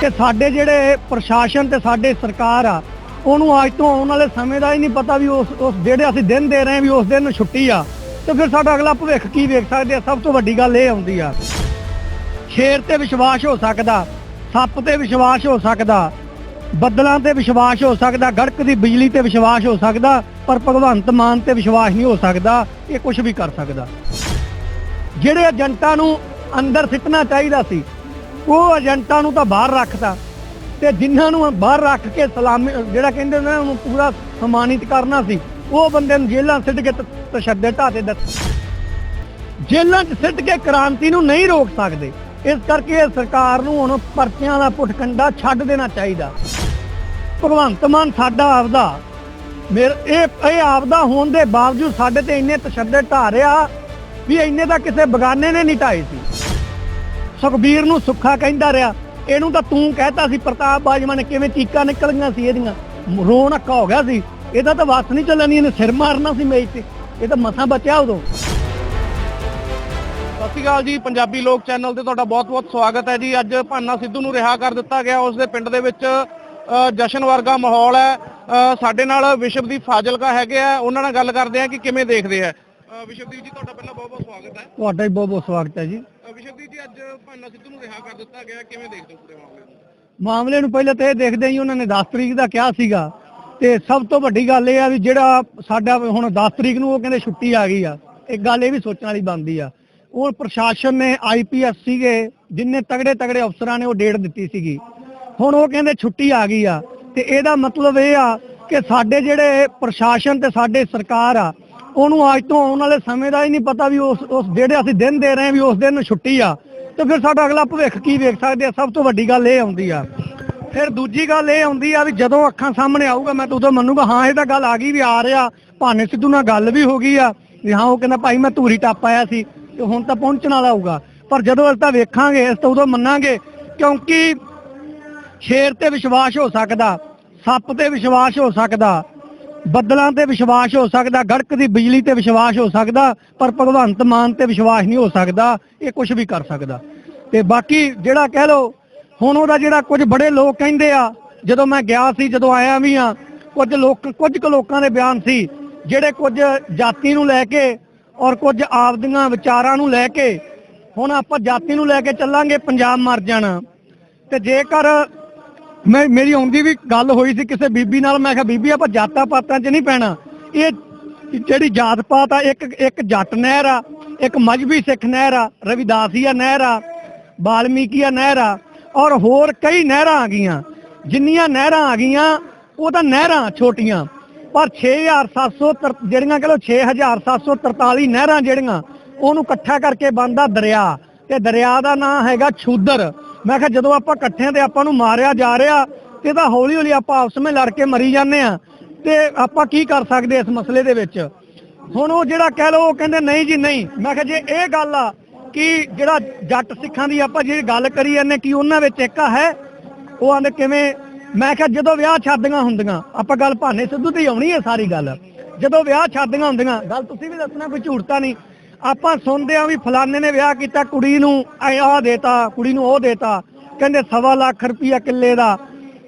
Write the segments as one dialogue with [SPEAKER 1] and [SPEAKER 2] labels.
[SPEAKER 1] ਕਿ ਸਾਡੇ ਜਿਹੜੇ ਪ੍ਰਸ਼ਾਸਨ ਤੇ ਸਾਡੇ ਸਰਕਾਰ ਆ, ਉਹਨੂੰ ਅੱਜ ਤੋਂ ਆਉਣ ਵਾਲੇ ਸਮੇਂ ਦਾ ਹੀ ਨਹੀਂ ਪਤਾ ਵੀ ਉਸ ਉਸ ਜਿਹੜੇ ਅਸੀਂ ਦਿਨ ਦੇ ਰਹੇ ਹਾਂ ਵੀ ਉਸ ਦਿਨ ਨੂੰ ਛੁੱਟੀ ਆ। ਤੇ ਫਿਰ ਸਾਡਾ ਅਗਲਾ ਭਵਿੱਖ ਕੀ ਵੇਖ ਸਕਦੇ ਆ? ਸਭ ਤੋਂ ਵੱਡੀ ਗੱਲ ਇਹ ਆਉਂਦੀ ਆ। ਸ਼ੇਰ ਤੇ ਵਿਸ਼ਵਾਸ ਹੋ ਸਕਦਾ, ਸੱਪ ਤੇ ਵਿਸ਼ਵਾਸ ਹੋ ਸਕਦਾ, ਬੱਦਲਾਂ ਤੇ ਵਿਸ਼ਵਾਸ ਹੋ ਸਕਦਾ, ਗੜਕ ਦੀ ਬਿਜਲੀ ਤੇ ਵਿਸ਼ਵਾਸ ਹੋ ਸਕਦਾ, ਪਰ ਭਗਵੰਤ ਮਾਨ ਤੇ ਵਿਸ਼ਵਾਸ ਨਹੀਂ ਹੋ ਸਕਦਾ, ਇਹ ਕੁਝ ਵੀ ਕਰ ਸਕਦਾ। ਜਿਹੜੇ ਏਜੰਟਾਂ ਨੂੰ ਅੰਦਰ ਸਿੱਟਣਾ ਚਾਹੀਦਾ ਸੀ ਉਹ ਏਜੰਟਾਂ ਨੂੰ ਤਾਂ ਬਾਹਰ ਰੱਖਤਾ। ਤੇ ਜਿਨ੍ਹਾਂ ਨੂੰ ਬਾਹਰ ਰੱਖ ਕੇ ਸਲਾਮੀ, ਜਿਹੜਾ ਕਹਿੰਦੇ ਨੇ ਉਹਨੂੰ ਪੂਰਾ ਸਨਮਾਨਿਤ ਕਰਨਾ ਸੀ, ਉਹ ਬੰਦੇ ਨੂੰ ਜੇਲ੍ਹਾਂ ਸਿੱਧ ਕੇ ਤ- ਤਸ਼ੱਦਦ ਢਾਤੇ ਦਿੱਤਾ। ਜੇਲ੍ਹਾਂ 'ਚ ਸਿੱਟ ਕੇ ਕ੍ਰਾਂਤੀ ਨੂੰ ਨਹੀਂ ਰੋਕ ਸਕਦੇ। ਇਸ ਕਰਕੇ ਸਰਕਾਰ ਨੂੰ ਹੁਣ ਪਰਚਿਆਂ ਦਾ ਪੁਟਕੰਡਾ ਛੱਡ ਦੇਣਾ ਚਾਹੀਦਾ। ਭਗਵੰਤ ਮਾਨ ਸਾਡਾ ਆਪਦਾ। ਮੇਰ, ਇਹ ਇਹ ਆਪਦਾ ਹੋਣ ਦੇ ਬਾਵਜੂਦ ਸਾਡੇ ਤੇ ਇੰਨੇ ਤਸ਼ੱਦਦ ਢਾ ਰਿਹਾ ਵੀ ਇੰਨੇ ਤਾਂ ਕਿਸੇ ਬਗਾਨੇ ਨੇ ਨਹੀਂ ਢਾਏ ਸੀ। ਸੁਖਬੀਰ ਨੂੰ ਸੁੱਖਾ ਕਹਿੰਦਾ ਰਿਹਾ। ਇਹਨੂੰ ਤਾਂ ਤੂੰ ਕਹਿਤਾ ਸੀ ਪ੍ਰਤਾਪ ਬਾਜਵਾ ਨੇ ਕਿਵੇਂ ਚੀਕਾਂ ਨਿਕਲੀਆਂ ਸੀ ਇਹਦੀਆਂ। ਰੋਣ ਅੱਕਾ ਹੋ ਗਿਆ ਸੀ। ਇਹਦਾ ਤਾਂ ਵਾਸ ਨਹੀਂ ਚੱਲਣੀ ਇਹਨੇ ਸਿਰ ਮਾਰਨਾ ਸੀ ਮੇਜ ਤੇ। ਇਹ ਤਾਂ ਮਸਾਂ ਬਚਿਆ ਉਦੋਂ।
[SPEAKER 2] ਸਤਿ ਸ਼੍ਰੀ ਅਕਾਲ ਜੀ ਪੰਜਾਬੀ ਲੋਕ ਚੈਨਲ ਤੇ ਤੁਹਾਡਾ ਬਹੁਤ-ਬਹੁਤ ਸਵਾਗਤ ਹੈ ਜੀ। ਅੱਜ ਭਾਨਾ ਸਿੱਧੂ ਨੂੰ ਰਿਹਾ ਕਰ ਦਿੱਤਾ ਗਿਆ। ਉਸ ਦੇ ਪਿੰਡ ਦੇ ਵਿੱਚ ਜਸ਼ਨ ਵਰਗਾ ਮਾਹੌਲ ਹੈ। ਸਾਡੇ ਨਾਲ ਵਿਸ਼ਵਦੀਪ ਫਾਜ਼ਿਲਕਾ ਹੈਗੇ ਆ। ਉਹਨਾਂ ਨਾਲ ਗੱਲ ਕਰਦੇ ਆ ਕਿ ਕਿਵੇਂ ਦੇਖਦੇ ਆ। ਵਿਸ਼ਵਦੀਪ ਜੀ ਤੁਹਾਡਾ ਪਹਿਲਾਂ ਬਹੁਤ-ਬਹੁਤ ਸਵਾਗਤ ਹੈ।
[SPEAKER 1] ਤੁਹਾਡਾ ਵੀ ਬਹੁਤ ਬਹੁਤ ਸਵਾਗਤ ਹੈ ਜੀ।
[SPEAKER 2] ਵਿਸ਼ਵਦੀਪ ਜੀ ਅੱਜ ਭਾਨਾ ਸਿੱਧੂ ਨੂੰ ਰਿਹਾ ਕਰ ਦਿੱਤਾ ਗਿਆ। ਕਿਵੇਂ ਦੇਖਦੇ ਹੋ ਪੂਰੇ ਮਾਮਲੇ ਨੂੰ?
[SPEAKER 1] ਮਾਮਲੇ ਨੂੰ ਪਹਿਲਾਂ ਤਾਂ ਇਹ ਦੇਖਦੇ ਹਾਂ ਉਹਨਾਂ ਨੇ 10 ਤਰੀਕ ਦਾ ਕਿਹਾ ਸੀਗਾ। ਤੇ ਸਭ ਤੋਂ ਵੱਡੀ ਗੱਲ ਇਹ ਆ ਵੀ ਜਿਹੜਾ ਸਾਡਾ ਹੁਣ 10 ਤਰੀਕ ਨੂੰ ਉਹ ਕਹਿੰਦੇ ਛੁੱਟੀ ਆ ਗਈ ਆ। ਇੱਕ ਗੱਲ ਇਹ ਵੀ ਸੋਚਣ ਵਾਲੀ ਬਣਦੀ ਆ। ਉਹ ਪ੍ਰਸ਼ਾਸਨ ਨੇ ਆਈਪੀਐਸ ਸੀਗੇ, ਜਿੰਨੇ ਤਗੜੇ ਤਗੜੇ ਅਫਸਰਾਂ ਨੇ ਉਹ ਡੇਟ ਦਿੱਤੀ ਸੀਗੀ। ਹੁਣ ਉਹ ਕਹਿੰਦੇ ਛੁੱਟੀ ਆ ਗਈ ਆ। ਤੇ ਇਹਦਾ ਮਤਲਬ ਇਹ ਆ ਕਿ ਸਾਡੇ ਜਿਹੜੇ ਪ੍ਰਸ਼ਾਸਨ ਤੇ ਸਾਡੇ ਸਰਕਾਰ ਆ ਉਹਨੂੰ ਅੱਜ ਤੋਂ ਆਉਣ ਵਾਲੇ ਸਮੇਂ ਦਾ ਹੀ ਨਹੀਂ ਪਤਾ ਵੀ ਉਸ ਉਸ ਜਿਹੜੇ ਅਸੀਂ ਦਿਨ ਦੇ ਰਹੇ ਹਾਂ ਵੀ ਉਸ ਦਿਨ ਨੂੰ ਛੁੱਟੀ ਆ। ਤੇ ਫਿਰ ਸਾਡਾ ਅਗਲਾ ਭਵਿੱਖ ਕੀ ਵੇਖ ਸਕਦੇ ਆ? ਸਭ ਤੋਂ ਵੱਡੀ ਗੱਲ ਇਹ ਆਉਂਦੀ ਆ। ਫਿਰ ਦੂਜੀ ਗੱਲ ਇਹ ਆਉਂਦੀ ਆ ਵੀ ਜਦੋਂ ਅੱਖਾਂ ਸਾਹਮਣੇ ਆਊਗਾ, ਮੈਂ ਤਾਂ ਉਦੋਂ ਮੰਨੂਗਾ, ਹਾਂ, ਇਹ ਤਾਂ ਗੱਲ ਆ ਗਈ ਵੀ ਆ ਰਿਹਾ। ਭਾਨੇ ਸਿੱਧੂ ਨਾਲ ਗੱਲ ਵੀ ਹੋ ਗਈ ਆ ਵੀ ਹਾਂ, ਉਹ ਕਹਿੰਦਾ, ਭਾਈ, ਮੈਂ ਧੂਰੀ ਟੱਪ ਆਇਆ ਸੀ ਤੇ ਹੁਣ ਤਾਂ ਪਹੁੰਚਣ ਵਾਲਾ ਹੋਊਗਾ। ਪਰ ਜਦੋਂ ਅਸੀਂ ਤਾਂ ਵੇਖਾਂਗੇ, ਇਸ ਤਾਂ ਉਦੋਂ ਮੰਨਾਂਗੇ, ਕਿਉਂਕਿ ਸ਼ੇਰ ਤੇ ਵਿਸ਼ਵਾਸ ਹੋ ਸਕਦਾ, ਸੱਪ ਤੇ ਵਿਸ਼ਵਾਸ ਹੋ ਸਕਦਾ ਬੱਦਲਾਂ ਤੇ ਵਿਸ਼ਵਾਸ ਹੋ ਸਕਦਾ, ਗੜਕ ਦੀ ਬਿਜਲੀ ਤੇ ਵਿਸ਼ਵਾਸ ਹੋ ਸਕਦਾ, ਪਰ ਭਗਵੰਤ ਮਾਨ ਤੇ ਵਿਸ਼ਵਾਸ ਨਹੀਂ ਹੋ ਸਕਦਾ, ਇਹ ਕੁਝ ਵੀ ਕਰ ਸਕਦਾ। ਤੇ ਬਾਕੀ ਜਿਹੜਾ ਕਹਿ ਲੋ ਹੁਣ ਉਹਦਾ ਜਿਹੜਾ ਕੁਝ ਬੜੇ ਲੋਕ ਕਹਿੰਦੇ ਆ, ਜਦੋਂ ਮੈਂ ਗਿਆ ਸੀ, ਜਦੋਂ ਆਇਆ ਵੀ ਆ ਕੁਝ ਲੋਕ, ਕੁਝ ਕੁ ਲੋਕਾਂ ਦੇ ਬਿਆਨ ਸੀ, ਜਿਹੜੇ ਕੁਝ ਜਾਤੀ ਨੂੰ ਲੈ ਕੇ ਔਰ ਕੁਝ ਆਪਦੀਆਂ ਵਿਚਾਰਾਂ ਨੂੰ ਲੈ ਕੇ, ਹੁਣ ਆਪਾਂ ਜਾਤੀ ਨੂੰ ਲੈ ਕੇ ਚੱਲਾਂਗੇ, ਪੰਜਾਬ ਮਰ ਜਾਣਾ। ਤੇ ਜੇਕਰ ਮੈਂ ਮੇਰੀ ਆਉਂਦੀ ਵੀ ਗੱਲ ਹੋਈ ਸੀ ਕਿਸੇ ਬੀਬੀ ਨਾਲ, ਮੈਂ ਕਿਹਾ, ਬੀਬੀ, ਆਪਾਂ ਜਾਤਾਂ ਪਾਤਾਂ 'ਚ ਨਹੀਂ ਪੈਣਾ। ਇਹ ਜਿਹੜੀ ਜਾਤ ਪਾਤ ਆ, ਇੱਕ ਇੱਕ ਜੱਟ ਨਹਿਰ ਆ, ਇੱਕ ਮਜਬੀ ਸਿੱਖ ਨਹਿਰ ਆ, ਰਵਿਦਾਸੀਆ ਨਹਿਰ ਆ, ਬਾਲਮੀਕੀਆ ਨਹਿਰ ਆ, ਔਰ ਹੋਰ ਕਈ ਨਹਿਰਾਂ ਆ ਗਈਆਂ। ਜਿੰਨੀਆਂ ਨਹਿਰਾਂ ਆ ਗਈਆਂ, ਉਹ ਤਾਂ ਨਹਿਰਾਂ ਛੋਟੀਆਂ। ਪਰ 6700 ਤਰ- ਜਿਹੜੀਆਂ ਕਹ ਲੋ 6743 ਨਹਿਰਾਂ ਜਿਹੜੀਆਂ, ਉਹਨੂੰ ਇਕੱਠਾ ਕਰਕੇ ਬਣਦਾ ਦਰਿਆ। ਤੇ ਦਰਿਆ ਦਾ ਨਾਂ ਹੈਗਾ ਛੂਦਰ। ਮੈਂ ਕਿਹਾ ਜਦੋਂ ਆਪਾਂ ਇਕੱਠਿਆਂ ਤੇ ਆਪਾਂ ਨੂੰ ਮਾਰਿਆ ਜਾ ਰਿਹਾ ਤੇ ਤਾਂ ਹੌਲੀ ਹੌਲੀ ਆਪਾਂ ਆਪਸ ਵਿੱਚ ਲੜ ਕੇ ਮਰੀ ਜਾਂਦੇ ਆ। ਤੇ ਆਪਾਂ ਕੀ ਕਰ ਸਕਦੇ ਇਸ ਮਸਲੇ ਦੇ ਵਿੱਚ? ਹੁਣ ਉਹ ਜਿਹੜਾ ਕਹਿ ਲੋ ਉਹ ਕਹਿੰਦੇ ਨਹੀਂ ਜੀ, ਨਹੀਂ। ਮੈਂ ਕਿਹਾ ਜੇ ਇਹ ਗੱਲ ਆ ਕਿ ਜਿਹੜਾ ਜੱਟ ਸਿੱਖਾਂ ਦੀ ਆਪਾਂ ਜਿਹੜੀ ਗੱਲ ਕਰੀ ਜਾਂਦੇ ਕਿ ਉਹਨਾਂ ਵਿੱਚ ਇੱਕ ਹੈ, ਉਹ ਆਂਦੇ ਕਿਵੇਂ? ਮੈਂ ਕਿਹਾ ਜਦੋਂ ਵਿਆਹ ਸ਼ਾਦੀਆਂ ਹੁੰਦੀਆਂ, ਆਪਾਂ ਗੱਲ ਭਾਨੇ ਸਿੱਧੂ ਤੇ ਆਉਣੀ ਹੈ ਸਾਰੀ ਗੱਲ। ਜਦੋਂ ਵਿਆਹ ਸ਼ਾਦੀਆਂ ਹੁੰਦੀਆਂ, ਗੱਲ ਤੁਸੀਂ ਵੀ ਦੱਸਣਾ ਕੋਈ ਝੂਠ ਤਾਂ ਨਹੀਂ। ਆਪਾਂ ਸੁਣਦੇ ਆ ਵੀ ਫਲਾਣੇ ਨੇ ਵਿਆਹ ਕੀਤਾ ਕੁੜੀ ਨੂੰ ਆਹ ਦੇਤਾ, ਕੁੜੀ ਨੂੰ ਉਹ ਦੇਤਾ, ਕਹਿੰਦੇ ਸਵਾ ਲੱਖ ਰੁਪਈਆ ਕਿੱਲੇ ਦਾ,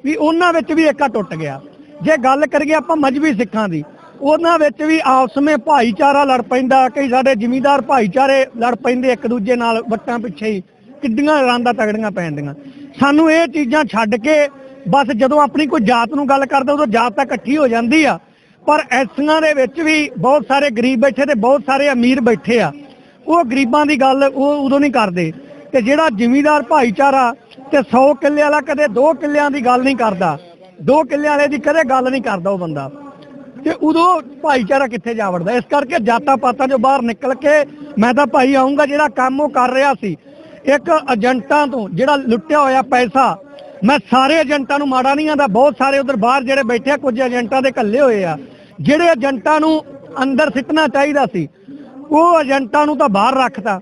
[SPEAKER 1] ਵੀ ਉਹਨਾਂ ਵਿੱਚ ਵੀ ਏਕਾ ਟੁੱਟ ਗਿਆ। ਜੇ ਗੱਲ ਕਰੀਏ ਆਪਾਂ ਮਜਬੀ ਸਿੱਖਾਂ ਦੀ, ਉਹਨਾਂ ਵਿੱਚ ਵੀ ਆਪਸ ਵਿੱਚ ਭਾਈਚਾਰਾ ਲੜ ਪੈਂਦਾ, ਕਈ ਸਾਡੇ ਜ਼ਿਮੀਂਦਾਰ ਭਾਈਚਾਰੇ ਲੜ ਪੈਂਦੇ ਇੱਕ ਦੂਜੇ ਨਾਲ ਵੱਟਾਂ ਪਿੱਛੇ ਹੀ, ਕਿੱਡੀਆਂ ਰਾਂਦਾ ਤਗੜੀਆਂ ਪੈਂਦੀਆਂ ਸਾਨੂੰ ਇਹ ਚੀਜ਼ਾਂ ਛੱਡ ਕੇ, ਬਸ ਜਦੋਂ ਆਪਣੀ ਕੋਈ ਜਾਤ ਨੂੰ ਗੱਲ ਕਰਦੇ, ਉਦੋਂ ਜਾਤ ਤਾਂ ਇਕੱਠੀ ਹੋ ਜਾਂਦੀ ਆ। ਪਰ ਐਸੀਆਂ ਦੇ ਵਿੱਚ ਵੀ ਬਹੁਤ ਸਾਰੇ ਗਰੀਬ ਬੈਠੇ ਤੇ ਬਹੁਤ ਸਾਰੇ ਅਮੀਰ ਬੈਠੇ ਆ। ਉਹ ਗਰੀਬਾਂ ਦੀ ਗੱਲ ਉਹ ਉਦੋਂ ਨਹੀਂ ਕਰਦੇ ਤੇ ਜਿਹੜਾ ਜ਼ਿਮੀਦਾਰ ਭਾਈਚਾਰਾ ਤੇ 100 ਕਿੱਲੇ ਵਾਲਾ ਕਦੇ 2 ਕਿੱਲਿਆਂ ਦੀ ਗੱਲ ਨਹੀਂ ਕਰਦਾ। 2 ਕਿੱਲੇ ਵਾਲੇ ਦੀ ਕਦੇ ਗੱਲ ਨਹੀਂ ਕਰਦਾ ਉਹ ਬੰਦਾ। ਤੇ ਉਦੋਂ ਭਾਈਚਾਰਾ ਕਿੱਥੇ ਜਾ ਵੜਦਾ? ਇਸ ਕਰਕੇ ਜਾਤਾਂ ਪਾਤਾਂ ਚੋਂ ਬਾਹਰ ਨਿਕਲ ਕੇ ਮੈਂ ਤਾਂ ਭਾਈ ਆਉਂਗਾ ਜਿਹੜਾ ਕੰਮ ਉਹ ਕਰ ਰਿਹਾ ਸੀ। ਇੱਕ ਏਜੰਟਾਂ ਤੋਂ ਜਿਹੜਾ ਲੁੱਟਿਆ ਹੋਇਆ ਪੈਸਾ, ਮੈਂ ਸਾਰੇ ਏਜੰਟਾਂ ਨੂੰ ਮਾੜਾ ਨਹੀਂ ਆਂਦਾ, ਬਹੁਤ ਸਾਰੇ ਉਧਰ ਬਾਹਰ ਜਿਹੜੇ ਬੈਠੇ ਆ, ਕੁਝ ਏਜੰਟਾਂ ਦੇ ਕੱਲੇ ਹੋਏ ਆ। ਜਿਹੜੇ ਏਜੰਟਾਂ ਨੂੰ ਅੰਦਰ ਸਿੱਟਣਾ ਚਾਹੀਦਾ ਸੀ, ਉਹ ਏਜੰਟਾਂ ਨੂੰ ਤਾਂ ਬਾਹਰ ਰੱਖਤਾ।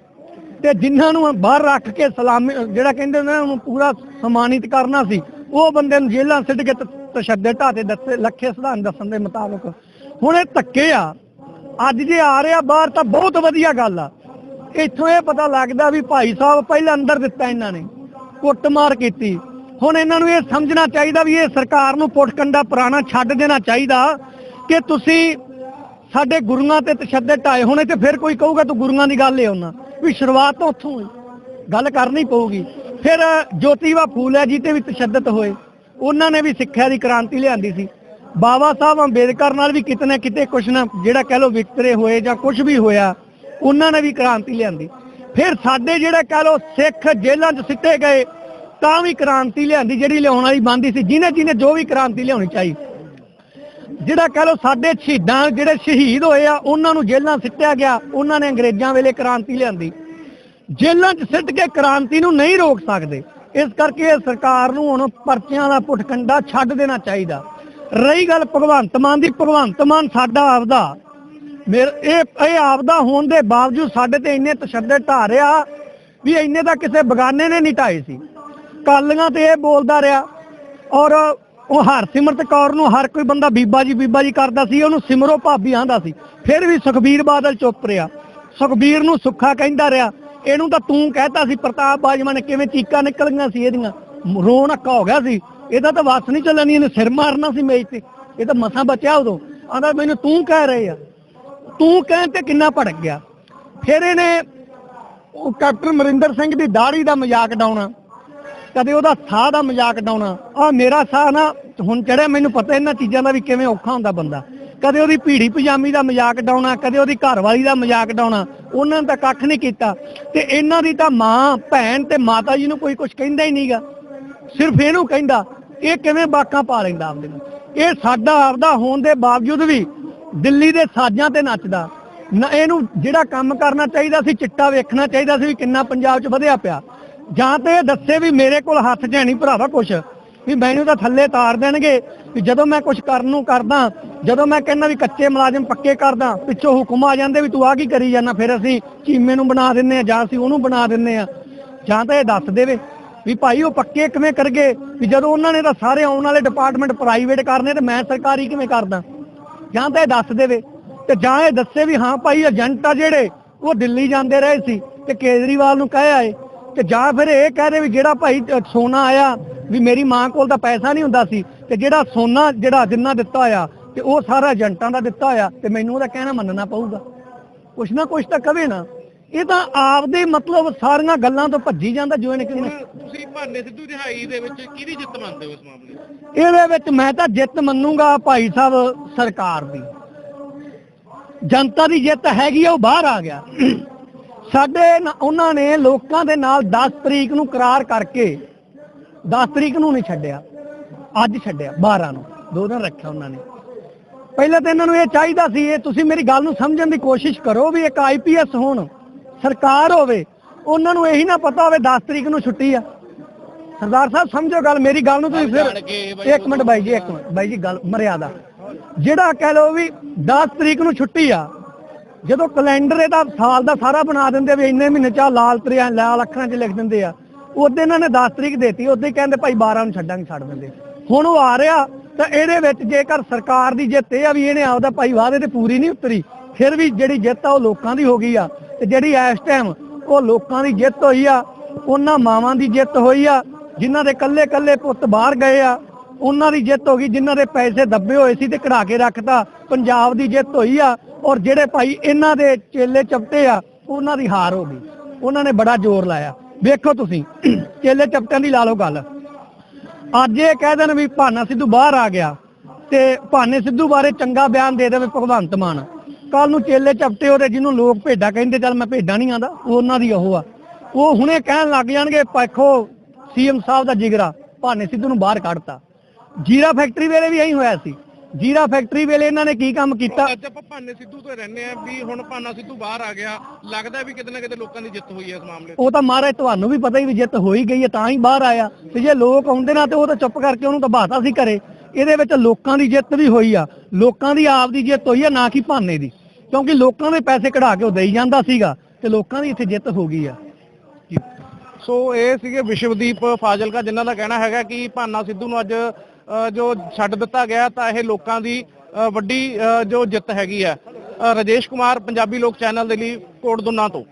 [SPEAKER 1] ਤੇ ਜਿਨ੍ਹਾਂ ਨੂੰ ਬਾਹਰ ਰੱਖ ਕੇ ਸਲਾਮੀ, ਜਿਹੜਾ ਕਹਿੰਦੇ ਨੇ ਉਹਨੂੰ ਪੂਰਾ ਸਨਮਾਨਿਤ ਕਰਨਾ ਸੀ, ਉਹ ਬੰਦੇ ਨੂੰ ਜੇਲ੍ਹਾਂ ਸਿੱਟ ਕੇ ਤਸ਼ੱਦਦ ਢਾਤੇ ਦੱਸੇ, ਲੱਖੇ ਸਿਧਾਂਤ ਦੱਸਣ ਦੇ ਮੁਤਾਬਕ। ਹੁਣ ਇਹ ਧੱਕੇ ਆ। ਅੱਜ ਜੇ ਆ ਰਿਹਾ ਬਾਹਰ ਤਾਂ ਬਹੁਤ ਵਧੀਆ ਗੱਲ ਆ। ਇੱਥੋਂ ਇਹ ਪਤਾ ਲੱਗਦਾ ਵੀ ਭਾਈ ਸਾਹਿਬ ਪਹਿਲਾਂ ਅੰਦਰ ਦਿੱਤਾ ਇਹਨਾਂ ਨੇ, ਕੁੱਟਮਾਰ ਕੀਤੀ। ਹੁਣ ਇਹਨਾਂ ਨੂੰ ਇਹ ਸਮਝਣਾ ਚਾਹੀਦਾ ਵੀ ਇਹ ਸਰਕਾਰ ਨੂੰ ਪੁੱਟਕੰਡਾ ਪੁਰਾਣਾ ਛੱਡ ਦੇਣਾ ਚਾਹੀਦਾ। ਕਿ ਤੁਸੀਂ ਸਾਡੇ ਗੁਰੂਆਂ ਤੇ ਤਸ਼ੱਦਦ ਢਾਏ ਹੋਣੇ ਤੇ ਫਿਰ ਕੋਈ ਕਹੂਗਾ ਤੂੰ ਗੁਰੂਆਂ ਦੀ ਗੱਲ ਲਿਆਉਣਾ ਵੀ ਸ਼ੁਰੂਆਤ ਤਾਂ ਉੱਥੋਂ ਹੋਈ। ਗੱਲ ਕਰਨੀ ਪਊਗੀ। ਫਿਰ ਜੋਤੀਬਾ ਫੂਲੇ ਜੀ ਤੇ ਵੀ ਤਸ਼ੱਦਦ ਹੋਏ। ਉਹਨਾਂ ਨੇ ਵੀ ਸਿੱਖਿਆ ਦੀ ਕ੍ਰਾਂਤੀ ਲਿਆਂਦੀ ਸੀ। ਬਾਬਾ ਸਾਹਿਬ ਅੰਬੇਦਕਰ ਨਾਲ ਵੀ ਕਿਤੇ ਨਾ ਕਿਤੇ ਕੁਛ ਨਾ ਜਿਹੜਾ ਕਹਿ ਲੋ ਵਿਕਤਰੇ ਹੋਏ ਜਾਂ ਕੁਛ ਵੀ ਹੋਇਆ, ਉਹਨਾਂ ਨੇ ਵੀ ਕ੍ਰਾਂਤੀ ਲਿਆਂਦੀ। ਫਿਰ ਸਾਡੇ ਜਿਹੜਾ ਕਹਿ ਲੋ ਸਿੱਖ ਜੇਲ੍ਹਾਂ 'ਚ ਸਿੱਟੇ ਗਏ, ਤਾਂ ਵੀ ਕ੍ਰਾਂਤੀ ਲਿਆਂਦੀ ਜਿਹੜੀ ਲਿਆਉਣ ਵਾਲੀ ਬੰਦੀ ਸੀ। ਜਿਹਨੇ ਜਿਹਨੇ ਜੋ ਵੀ ਕ੍ਰਾਂਤੀ ਲਿਆਉਣੀ ਚਾਹੀ। ਜਿਹੜਾ ਕਹ ਲੋ ਸਾਡੇ ਸ਼ਹੀਦਾਂ ਜਿਹੜੇ ਸ਼ਹੀਦ ਹੋਏ ਆ, ਉਹਨਾਂ ਨੂੰ ਜੇਲ੍ਹਾਂ ਸਿੱਟਿਆ ਗਿਆ, ਉਹਨਾਂ ਨੇ ਅੰਗਰੇਜ਼ਾਂ ਵੇਲੇ ਕ੍ਰਾਂਤੀ ਲਿਆਂਦੀ। ਜੇਲ੍ਹਾਂ 'ਚ ਸਿੱਟ ਕੇ ਕ੍ਰਾਂਤੀ ਨੂੰ ਨਹੀਂ ਰੋਕ ਸਕਦੇ। ਇਸ ਕਰਕੇ ਸਰਕਾਰ ਨੂੰ ਹੁਣ ਪਰਚਿਆਂ ਦਾ ਪੁਟਕੰਡਾ ਛੱਡ ਦੇਣਾ ਚਾਹੀਦਾ। ਰਹੀ ਗੱਲ ਭਗਵੰਤ ਮਾਨ ਦੀ, ਭਗਵੰਤ ਮਾਨ ਸਾਡਾ ਆਪਦਾ। ਮੇਰੇ, ਇਹ ਇਹ ਆਪਦਾ ਹੋਣ ਦੇ ਬਾਵਜੂਦ ਸਾਡੇ ਤੇ ਇੰਨੇ ਤਸ਼ੱਦਦ ਢਾ ਰਿਹਾ ਵੀ ਇੰਨੇ ਤਾਂ ਕਿਸੇ ਬਗਾਨੇ ਨੇ ਨਹੀਂ ਢਾਏ ਸੀ। ਕਾਲੀਆਂ ਤੇ ਇਹ ਬੋਲਦਾ ਰਿਹਾ। ਔਰ ਉਹ ਹਰਸਿਮਰਤ ਕੌਰ ਨੂੰ ਹਰ ਕੋਈ ਬੰਦਾ ਬੀਬਾ ਜੀ ਬੀਬਾ ਜੀ ਕਰਦਾ ਸੀ, ਉਹਨੂੰ ਸਿਮਰੋ ਭਾਬੀ ਆਂਦਾ ਸੀ। ਫਿਰ ਵੀ ਸੁਖਬੀਰ ਬਾਦਲ ਚੁੱਪ ਰਿਹਾ। ਸੁਖਬੀਰ ਨੂੰ ਸੁੱਖਾ ਕਹਿੰਦਾ ਰਿਹਾ। ਇਹਨੂੰ ਤਾਂ ਤੂੰ ਕਹਿਤਾ ਸੀ, ਪ੍ਰਤਾਪ ਬਾਜਵਾ ਨੇ ਕਿਵੇਂ ਚੀਕਾਂ ਨਿਕਲੀਆਂ ਸੀ ਇਹਦੀਆਂ। ਰੋਣ ਅੱਕਾ ਹੋ ਗਿਆ ਸੀ। ਇਹਦਾ ਤਾਂ ਵਾਸ ਨਹੀਂ ਚੱਲਣੀ, ਇਹਨੇ ਸਿਰ ਮਾਰਨਾ ਸੀ ਮੇਜ਼ ਤੇ। ਇਹ ਤਾਂ ਮਸਾਂ ਬਚਿਆ ਉਦੋਂ। ਆਂਦਾ ਮੈਨੂੰ ਤੂੰ ਕਹਿ ਰਹੇ ਆ। ਤੂੰ ਕਹਿਣ ਤੇ ਕਿੰਨਾ ਭੜਕ ਗਿਆ। ਫਿਰ ਇਹਨੇ ਉਹ ਕੈਪਟਨ ਮਰਿੰਦਰ ਸਿੰਘ ਦੀ ਦਾੜੀ ਦਾ ਮਜ਼ਾਕ ਡਾਉਣਾ ਕਦੇ ਉਹਦਾ ਸਾਹ ਦਾ ਮਜ਼ਾਕ ਡਾਉਣਾ ਆ ਮੇਰਾ ਸਾਹ ਨਾ, ਹੁਣ ਚੜਿਆ ਮੈਨੂੰ ਪਤਾ ਇਹਨਾਂ ਚੀਜ਼ਾਂ ਦਾ ਵੀ ਕਿਵੇਂ ਔਖਾ ਹੁੰਦਾ ਬੰਦਾ। ਕਦੇ ਉਹਦੀ ਭੀੜੀ ਪਜਾਮੀ ਦਾ ਮਜ਼ਾਕ ਡਾਉਣਾ ਕਦੇ ਉਹਦੀ ਘਰਵਾਲੀ ਦਾ ਮਜ਼ਾਕ ਡਾਉਣਾ ਉਹਨਾਂ ਨੇ ਤਾਂ ਕੱਖ ਨਹੀਂ ਕੀਤਾ। ਤੇ ਇਹਨਾਂ ਦੀ ਤਾਂ ਮਾਂ, ਭੈਣ ਤੇ ਮਾਤਾ ਜੀ ਨੂੰ ਕੋਈ ਕੁਝ ਕਹਿੰਦਾ ਹੀ ਨਹੀਂਗਾ। ਸਿਰਫ ਇਹਨੂੰ ਕਹਿੰਦਾ, ਇਹ ਕਿਵੇਂ ਬਾਕਾਂ ਪਾ ਲੈਂਦਾ ਆਪਦੇ ਨੂੰ। ਇਹ ਸਾਡਾ ਆਪਦਾ ਹੋਣ ਦੇ ਬਾਵਜੂਦ ਵੀ ਦਿੱਲੀ ਦੇ ਸਾਜ਼ਾਂ ਤੇ ਨੱਚਦਾ। ਨਾ ਇਹਨੂੰ ਜਿਹੜਾ ਕੰਮ ਕਰਨਾ ਚਾਹੀਦਾ ਸੀ, ਚਿੱਟਾ ਵੇਖਣਾ ਚਾਹੀਦਾ ਸੀ ਵੀ ਕਿੰਨਾ ਪੰਜਾਬ 'ਚ ਵਧਿਆ ਪਿਆ। ਜਾਂ ਤੇ ਇਹ ਦੱਸੇ ਵੀ ਮੇਰੇ ਕੋਲ ਹੱਥ 'ਚ ਹੈ ਨਹੀਂ ਭਰਾਵਾ ਕੁਛ, ਵੀ ਮੈਨੂੰ ਤਾਂ ਥੱਲੇ ਤਾਰ ਦੇਣਗੇ, ਵੀ ਜਦੋਂ ਮੈਂ ਕੁਛ ਕਰਨ ਨੂੰ ਕਰਦਾ, ਜਦੋਂ ਮੈਂ ਕਹਿੰਦਾ ਵੀ ਕੱਚੇ ਮੁਲਾਜ਼ਮ ਪੱਕੇ ਕਰਦਾ, ਪਿੱਛੋਂ ਹੁਕਮ ਆ ਜਾਂਦੇ ਵੀ ਤੂੰ ਆ ਕੀ ਕਰੀ ਜਾਂਦਾ ਫਿਰ ਅਸੀਂ ਚੀਮੇ ਨੂੰ ਬਣਾ ਦਿੰਨੇ ਆ ਜਾਂ ਅਸੀਂ ਉਹਨੂੰ ਬਣਾ ਦਿੰਨੇ ਆ। ਜਾਂ ਤਾਂ ਇਹ ਦੱਸ ਦੇਵੇ ਵੀ ਭਾਈ ਉਹ ਪੱਕੇ ਕਿਵੇਂ ਕਰਗੇ, ਵੀ ਜਦੋਂ ਉਹਨਾਂ ਨੇ ਤਾਂ ਸਾਰੇ ਆਉਣ ਵਾਲੇ ਡਿਪਾਰਟਮੈਂਟ ਪ੍ਰਾਈਵੇਟ ਕਰਨੇ ਤੇ ਮੈਂ ਸਰਕਾਰੀ ਕਿਵੇਂ ਕਰਦਾ? ਜਾਂ ਤਾਂ ਇਹ ਦੱਸ ਦੇਵੇ ਤੇ ਜਾਂ ਇਹ ਦੱਸੇ ਵੀ ਹਾਂ ਭਾਈ ਏਜੰਟ ਆ ਜਿਹੜੇ, ਉਹ ਦਿੱਲੀ ਜਾਂਦੇ ਰਹੇ ਸੀ ਤੇ ਕੇਜਰੀਵਾਲ ਨੂੰ ਕਹਿ ਆਏ ਤੇ ਜਾਂ ਫਿਰ ਇਹ ਕਹਿ ਰਹੇ ਵੀ ਜਿਹੜਾ ਭਾਈ ਸੋਨਾ ਆਇਆ ਵੀ ਮੇਰੀ ਮਾਂ ਕੋਲ ਤਾਂ ਪੈਸਾ ਨਹੀਂ ਹੁੰਦਾ ਸੀ ਤੇ ਜਿਹੜਾ ਸੋਨਾ ਜਿਹੜਾ ਜਿੰਨਾ ਦਿੱਤਾ ਆ ਤੇ ਉਹ ਸਾਰਾ ਏਜੰਟਾਂ ਦਾ ਦਿੱਤਾ ਆ ਤੇ ਮੈਨੂੰ ਉਹਦਾ ਕਹਿਣਾ ਮੰਨਣਾ ਪਊਗਾ। ਕੁਛ ਨਾ ਕੁਛ ਤਾਂ ਕਵੇ ਨਾ। ਇਹ ਤਾਂ ਆਪਦੇ ਮਤਲਬ ਸਾਰੀਆਂ ਗੱਲਾਂ ਤੋਂ ਭੱਜੀ ਜਾਂਦਾ ਜੋ ਇਹਨੇ ਕਿਹਨੇ
[SPEAKER 2] ਤੁਸੀਂ ਭਾਨੇ ਸਿੱਧੂ ਰਿਹਾਈ ਦੇ ਵਿੱਚ ਕਿਹਦੀ ਜਿੱਤ ਮੰਨਦੇ ਹੋ ਇਸ ਮਾਮਲੇ
[SPEAKER 1] ਇਹਦੇ ਵਿੱਚ ਮੈਂ ਤਾਂ ਜਿੱਤ ਮੰਨੂਗਾ ਭਾਈ ਸਾਹਿਬ ਸਰਕਾਰ ਦੀ। ਜਨਤਾ ਦੀ ਜਿੱਤ ਹੈਗੀ ਆ ਉਹ ਬਾਹਰ ਆ ਗਿਆ। ਸਾਡੇ ਉਹਨਾਂ ਨੇ ਲੋਕਾਂ ਦੇ ਨਾਲ 10 ਤਰੀਕ ਨੂੰ ਕਰਾਰ ਕਰਕੇ 10 ਤਰੀਕ ਨੂੰ ਨਹੀਂ ਛੱਡਿਆ ਅੱਜ ਛੱਡਿਆ 12 ਨੂੰ ਦੋ ਦਿਨ ਰੱਖਿਆ ਉਹਨਾਂ ਨੇ। ਪਹਿਲਾਂ ਤਾਂ ਇਹਨਾਂ ਨੂੰ ਇਹ ਚਾਹੀਦਾ ਸੀ ਇਹ ਤੁਸੀਂ ਮੇਰੀ ਗੱਲ ਨੂੰ ਸਮਝਣ ਦੀ ਕੋਸ਼ਿਸ਼ ਕਰੋ ਵੀ ਇੱਕ ਆਈਪੀਐਸ ਹੋਣ ਸਰਕਾਰ ਹੋਵੇ ਉਹਨਾਂ ਨੂੰ ਇਹੀ ਨਾ ਪਤਾ ਹੋਵੇ 10 ਤਰੀਕ ਨੂੰ ਛੁੱਟੀ ਆ। ਸਰਦਾਰ ਸਾਹਿਬ ਸਮਝੋ ਗੱਲ ਮੇਰੀ ਗੱਲ ਨੂੰ ਤੁਸੀਂ ਫਿਰ
[SPEAKER 2] ਬਾਈ
[SPEAKER 1] ਇੱਕ ਮਿੰਟ ਬਾਈ ਜੀ ਇੱਕ ਮਿੰਟ ਬਾਈ ਜੀ ਗੱਲ ਮਰਿਆਦਾ। ਜਿਹੜਾ ਕਹਿ ਲਓ ਵੀ 10 ਤਰੀਕ ਨੂੰ ਛੁੱਟੀ ਆ ਜਦੋਂ ਕੈਲੰਡਰ ਇਹਦਾ ਸਾਲ ਦਾ ਸਾਰਾ ਬਣਾ ਦਿੰਦੇ ਵੀ ਇੰਨੇ ਮਹੀਨੇ ਚ ਆਹ ਲਾਲ ਤਰੀਆਂ ਲਾਲ ਅੱਖਰਾਂ 'ਚ ਲਿਖ ਦਿੰਦੇ ਆ। ਉਹਦੇ ਇਹਨਾਂ ਨੇ 10 ਤਰੀਕ ਦੇਤੀ, ਉਹਦੇ ਹੀ ਕਹਿੰਦੇ ਭਾਈ 12 ਨੂੰ ਛੱਡਾਂਗੇ, ਛੱਡ ਦਿੰਦੇ। ਹੁਣ ਉਹ ਆ ਰਿਹਾ ਤਾਂ ਇਹਦੇ ਵਿੱਚ ਜੇਕਰ ਸਰਕਾਰ ਦੀ ਜਿੱਤ ਇਹ ਆ ਵੀ ਇਹਨੇ ਆਪਦਾ ਭਾਈ ਵਾਅਦੇ ਤੇ ਪੂਰੀ ਨਹੀਂ ਉਤਰੀ, ਫਿਰ ਵੀ ਜਿਹੜੀ ਜਿੱਤ ਆ ਉਹ ਲੋਕਾਂ ਦੀ ਹੋ ਗਈ ਆ। ਤੇ ਜਿਹੜੀ ਇਸ ਟਾਈਮ ਉਹ ਲੋਕਾਂ ਦੀ ਜਿੱਤ ਹੋਈ ਆ, ਉਹਨਾਂ ਮਾਵਾਂ ਦੀ ਜਿੱਤ ਹੋਈ ਆ, ਜਿਨ੍ਹਾਂ ਦੇ ਕੱਲੇ ਕੱਲੇ ਪੁੱਤ ਬਾਹਰ ਗਏ ਆ ਉਹਨਾਂ ਦੀ ਜਿੱਤ ਹੋ ਗਈ, ਜਿਨ੍ਹਾਂ ਦੇ ਪੈਸੇ ਦੱਬੇ ਹੋਏ ਸੀ ਤੇ ਕਢਾ ਕੇ ਰੱਖਤਾ। ਪੰਜਾਬ ਦੀ ਜਿੱਤ ਹੋਈ ਆ ਔਰ ਜਿਹੜੇ ਭਾਈ ਇਹਨਾਂ ਦੇ ਚੇਲੇ ਚਪਟੇ ਆ, ਉਹਨਾਂ ਦੀ ਹਾਰ ਹੋ ਗਈ। ਉਹਨਾਂ ਨੇ ਬੜਾ ਜ਼ੋਰ ਲਾਇਆ। ਵੇਖੋ ਤੁਸੀਂ, ਚੇਲੇ ਚਪਟਿਆਂ ਦੀ ਲਾ ਲਓ ਗੱਲ। ਅੱਜ ਇਹ ਕਹਿ ਦੇਣ ਵੀ ਭਾਨਾ ਸਿੱਧੂ ਬਾਹਰ ਆ ਗਿਆ ਤੇ ਭਾਨੇ ਸਿੱਧੂ ਬਾਰੇ ਚੰਗਾ ਬਿਆਨ ਦੇ ਦੇਵੇ ਭਗਵੰਤ ਮਾਨ। ਕੱਲ ਨੂੰ ਚੇਲੇ ਚਪਟੇ ਉਹਦੇ ਜਿਹਨੂੰ ਲੋਕ ਭੇਡਾਂ ਕਹਿੰਦੇ, ਚੱਲ ਮੈਂ ਭੇਡਾਂ ਨਹੀਂ ਆਂਦਾ ਉਹਨਾਂ ਦੀ ਉਹ ਆ। ਉਹ ਹੁਣੇ ਕਹਿਣ ਲੱਗ ਜਾਣਗੇ ਪੱਖੋ ਸੀਐਮ ਸਾਹਿਬ ਦਾ ਜਿਗਰਾ, ਭਾਨੇ ਸਿੱਧੂ ਨੂੰ ਬਾਹਰ ਕੱਢਤਾ। ਜੀਰਾ ਫੈਕਟਰੀ ਵੇਲੇ ਵੀ ਇਹੀ ਹੋਇਆ ਸੀ। ਜੀਰਾ ਫੈਕਟਰੀ ਵੇਲੇ ਇਹਨਾਂ ਨੇ ਕੀ ਕੰਮ ਕੀਤਾ?
[SPEAKER 2] ਅੱਜ ਆਪਾਂ ਭਾਨੇ ਸਿੱਧੂ ਤੋਂ ਰਹਿੰਦੇ ਆ ਵੀ ਹੁਣ ਭਾਨਾ ਸਿੱਧੂ ਬਾਹਰ ਆ ਗਿਆ। ਲੱਗਦਾ ਵੀ ਕਿਤੇ ਨਾ ਕਿਤੇ ਲੋਕਾਂ ਦੀ ਜਿੱਤ ਹੋਈ ਹੈ ਇਸ ਮਾਮਲੇ 'ਚ
[SPEAKER 1] ਉਹ ਤਾਂ ਮਹਾਰਾਜ ਤੁਹਾਨੂੰ ਵੀ ਪਤਾ ਹੀ ਵੀ ਜਿੱਤ ਹੋਈ ਗਈ ਹੈ ਤਾਂ ਹੀ ਬਾਹਰ ਆਇਆ। ਤੇ ਜੇ ਲੋਕ ਆਉਂਦੇ ਨਾ ਤੇ ਉਹ ਤਾਂ ਚੁੱਪ ਕਰਕੇ ਉਹਨੂੰ ਤਾਂ ਬਾਤਾ ਸੀ ਕਰੇ ਇਹਦੇ ਵਿੱਚ ਲੋਕਾਂ ਦੀ ਜਿੱਤ ਵੀ ਹੋਈ ਆ। ਲੋਕਾਂ ਦੀ ਆਪ ਦੀ ਜਿੱਤ ਹੋਈ ਆ ਨਾ ਕਿ ਭਾਨੇ ਦੀ। ਕਿਉਂਕਿ ਲੋਕਾਂ ਦੇ ਪੈਸੇ ਕਢਾ ਕੇ ਉਹ ਦੇਈ ਜਾਂਦਾ ਸੀਗਾ ਤੇ ਲੋਕਾਂ ਦੀ ਇੱਥੇ ਜਿੱਤ ਹੋ ਗਈ ਆ।
[SPEAKER 2] ਸੋ ਇਹ ਸੀਗੇ ਵਿਸ਼ਵਦੀਪ ਫਾਜ਼ਿਲਕਾ ਜਿਨ੍ਹਾਂ ਦਾ ਕਹਿਣਾ ਹੈਗਾ ਕਿ ਭਾਨਾ ਸਿੱਧੂ ਨੂੰ ਅੱਜ ਜੋ ਛੱਡ ਦਿੱਤਾ ਗਿਆ ਤਾਂ ਇਹ ਲੋਕਾਂ ਦੀ ਵੱਡੀ ਜੋ ਜਿੱਤ ਹੈਗੀ ਹੈ। ਅ, ਰਾਜੇਸ਼ ਕੁਮਾਰ ਪੰਜਾਬੀ ਲੋਕ ਚੈਨਲ ਦੇ ਲਈ ਕੋਟ ਦੁਨਾ ਤੋਂ।